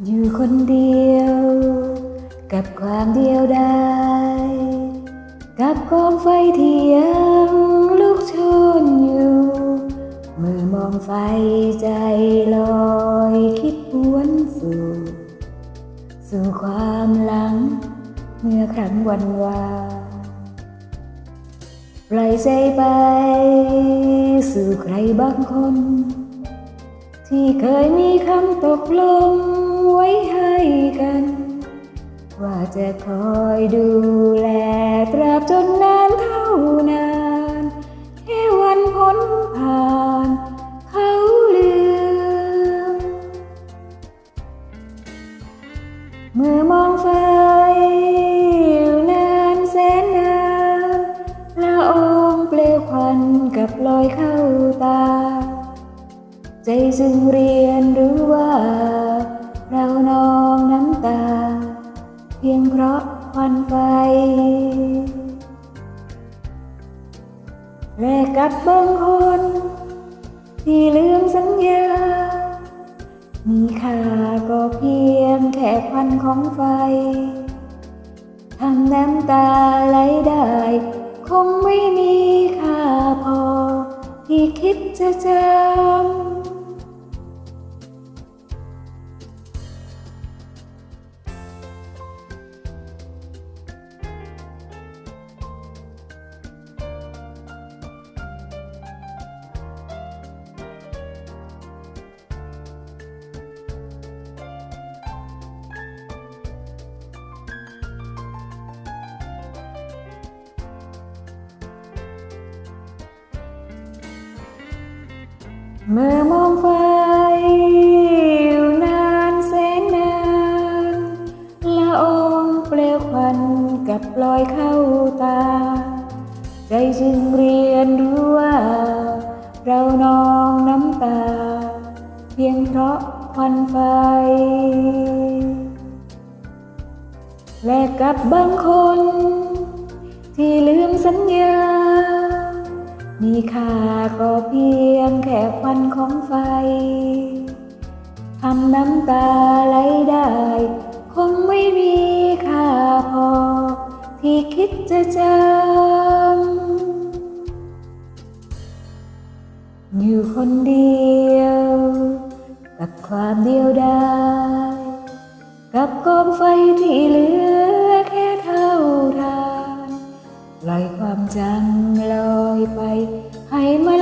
อยู่คนเดียว กับความเดียวดายกับกองไฟที่ยังลุกโชนอยู่เมื่อมองไฟใจลอยคิดหวนสู่ สู่ความหลัง เมื่อครั้งวันวาปล่อยใจไป สู่ใครบางคน ที่เคยมีคำตกลงไว้ให้กัน ว่าจะคอยดูแลตราบจนนานเท่านานแค่วันพ้นผ่านเขาลืม เมื่อมองไฟอยู่นานแสนนานละอองเปลวควันกับลอยเข้า ใจจึงเรียนรู้ว่า เรานองน้ำตา เพียงเพราะควันไฟแลกกับบางคน ที่ลืมสัญญา มีค่าก็เพียงแค่ควันของไฟทำน้ำตาไหลได้ คงไม่มีค่าพอ ที่คิดจะจำ เมื่อมองไฟอยู่นานแสนนานละอองเปลวควันกับลอยเข้าตา ใจจึงเรียนรู้ว่า เรานองน้ำตา เพียงเพราะควันไฟ และกับบางคน ที่ลืมสัญญา มีค่าก็เพียงแค่ควันของไฟทำน้ำตาไหลได้ คงไม่มีค่าพอ ที่คิดจะจำอยู่คนเดียว กับความเดียวดายกับกองไฟที่เหลือแค่เท่าทานป ลอยความจังลอยไป ให้มัน